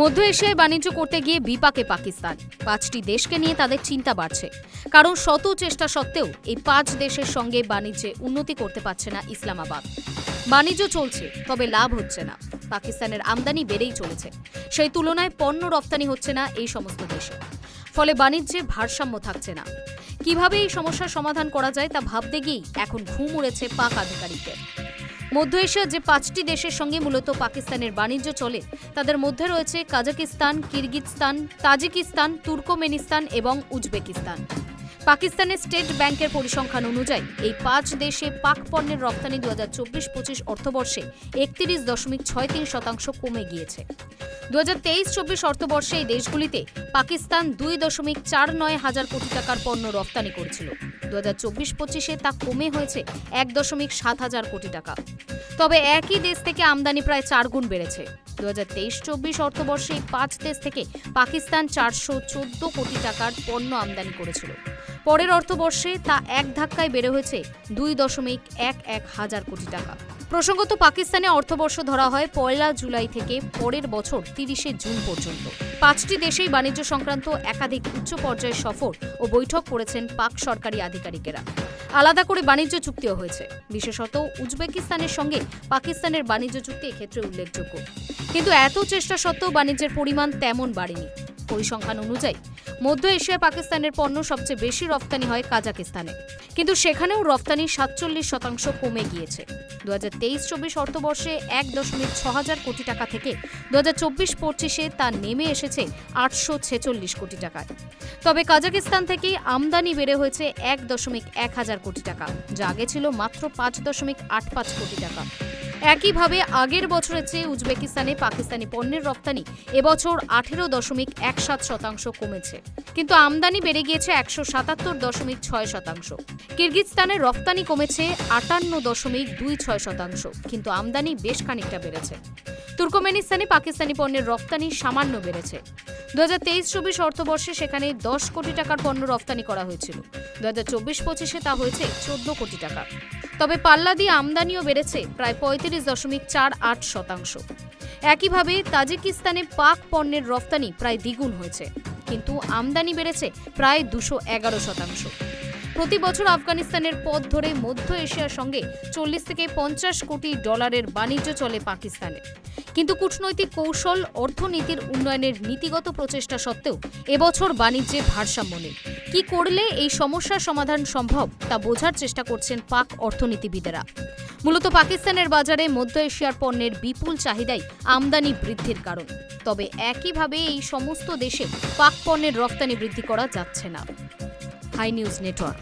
মধ্য এশিয়ায় বাণিজ্য করতে গিয়ে বিপাকে পাকিস্তান। পাঁচটি দেশকে নিয়ে তাদের চিন্তা বাড়ছে। কারণ শত চেষ্টা সত্ত্বেও এই পাঁচ দেশের সঙ্গে বাণিজ্যে উন্নতি করতে পারছে না ইসলামাবাদ। বাণিজ্য চলছে, তবে লাভ হচ্ছে না। পাকিস্তানের আমদানি বেড়েই চলেছে। সেই তুলনায় পণ্য রপ্তানি হচ্ছে না এই সমস্ত দেশে। ফলে বাণিজ্যে ভারসাম্য থাকছে না। কীভাবে এই সমস্যার সমাধান করা যায় তা ভাবতে গিয়েই এখন ঘুম উড়েছে পাক আধিকারিকদের। মধ্য এশিয়ার যে পাঁচটি দেশের সঙ্গে মূলত পাকিস্তানের বাণিজ্য চলে, তাদের মধ্যে রয়েছে কাজাকিস্তান, কিরগিজস্তান, তাজিকিস্তান, তুর্কমেনিস্তান এবং উজবেকিস্তান। পাকিস্তানের স্টেট ব্যাংকের পরিসংখ্যান অনুযায়ী, এই পাঁচ দেশে পাক পণ্যের রপ্তানি দু হাজার চব্বিশ পঁচিশ অর্থবর্ষে একত্রিশ দশমিক ছয় তিন শতাংশ কমে গিয়েছে। দু হাজার তেইশ চব্বিশ অর্থবর্ষে এই দেশগুলিতে পাকিস্তান দুই দশমিক চার নয় হাজার কোটি টাকার পণ্য রপ্তানি করেছিল। দু হাজার চব্বিশ পঁচিশে তা কমে হয়েছে এক দশমিক সাত হাজার কোটি টাকা। তবে একই দেশ থেকে আমদানি প্রায় চার গুণ বেড়েছে। দু হাজার তেইশ চব্বিশ অর্থবর্ষে পাঁচ দেশ থেকে পাকিস্তান চারশো চোদ্দ কোটি টাকার পণ্য আমদানি করেছিল। পরের অর্থবর্ষে তা এক ধাক্কায় বেড়ে হয়েছে দুই দশমিক এক এক হাজার কোটি টাকা। প্রসঙ্গত পাকিস্তানে অর্থবর্ষ ধরা হয় পয়লা জুলাই থেকে পরের বছর তিরিশে জুন পর্যন্ত। পাঁচটি দেশেই বাণিজ্য সংক্রান্ত একাধিক উচ্চ পর্যায়ের সফর ও বৈঠক করেছেন পাক সরকারি আধিকারিকেরা। আলাদা করে বাণিজ্য চুক্তিও হয়েছে। বিশেষত উজবেকিস্তানের সঙ্গে পাকিস্তানের বাণিজ্য চুক্তি এক্ষেত্রে উল্লেখযোগ্য। কিন্তু এত চেষ্টা সত্ত্বেও বাণিজ্যের পরিমাণ তেমন বাড়েনি। পরিসংখ্যান অনুযায়ী, মধ্য এশিয়ায় পাকিস্তানের পণ্য সবচেয়ে বেশি রপ্তানি হয় কাজাকিস্তানে। কিন্তু সেখানেও রপ্তানি সাতচল্লিশ শতাংশ কমে গিয়েছে। দু হাজার তেইশ চব্বিশ অর্থবর্ষে এক দশমিক ছ হাজার কোটি টাকা থেকে দু হাজার চব্বিশ পঁচিশে তা নেমে এসেছে আটশো ছেচল্লিশ কোটি টাকায়। তবে কাজাকিস্তান থেকে আমদানি বেড়ে হয়েছে এক দশমিক এক হাজার কোটি টাকা, যা আগে ছিল মাত্র পাঁচ দশমিক আট পাঁচ কোটি টাকা। একইভাবে আগের বছরের চেয়ে উজবেকিস্তানে পাকিস্তানি পণ্যের রপ্তানি এবছর আঠেরো দশমিক এক সাত শতাংশ কমেছে। কিন্তু আমদানি বেড়ে গিয়েছে একশো সাতাত্তর দশমিক ছয় শতাংশ। কিরগিজস্তানের রপ্তানি কমেছে আটান্ন দশমিক দুই ছয় শতাংশ, কিন্তু আমদানি বেশ খানিকটা বেড়েছে। তুর্কমেনিস্তানে পাকিস্তানি পণ্যের রপ্তানি সামান্য বেড়েছে। দু হাজার তেইশ চব্বিশ অর্থবর্ষে সেখানে দশ কোটি টাকার পণ্য রপ্তানি করা হয়েছিল। দু হাজার চব্বিশ পঁচিশে তা হয়েছে চোদ্দ কোটি টাকা। তবে পাল্লা দিয়ে আমদানিও বেড়েছে, প্রায় পঁয়ত্রিশ দশমিক চার আট শতাংশ। একইভাবে তাজিকিস্তানে পাক পণ্যের রফতানি প্রায় দ্বিগুণ হয়েছে, কিন্তু আমদানি বেড়েছে প্রায় দুশো এগারো শতাংশ। প্রতি বছর আফগানিস্তানের পথ ধরে মধ্য এশিয়ার সঙ্গে চল্লিশ থেকে পঞ্চাশ কোটি ডলারের বাণিজ্য চলে পাকিস্তানে কিন্তু কূটনৈতিক কৌশল, অর্থনীতির উন্নয়নের নীতিগত প্রচেষ্টা সত্ত্বেও এবছর বাণিজ্যে ভারসাম্য নেই। কি করলে এই সমস্যার সমাধান সম্ভব তা বোঝার চেষ্টা করছেন পাক অর্থনীতিবিদেরা। মূলত পাকিস্তানের বাজারে মধ্য এশিয়ার পণ্যের বিপুল চাহিদাই আমদানি বৃদ্ধির কারণ। তবে একইভাবে এই সমস্ত দেশে পাক পণ্যের রপ্তানি বৃদ্ধি করা যাচ্ছে না। High News Network.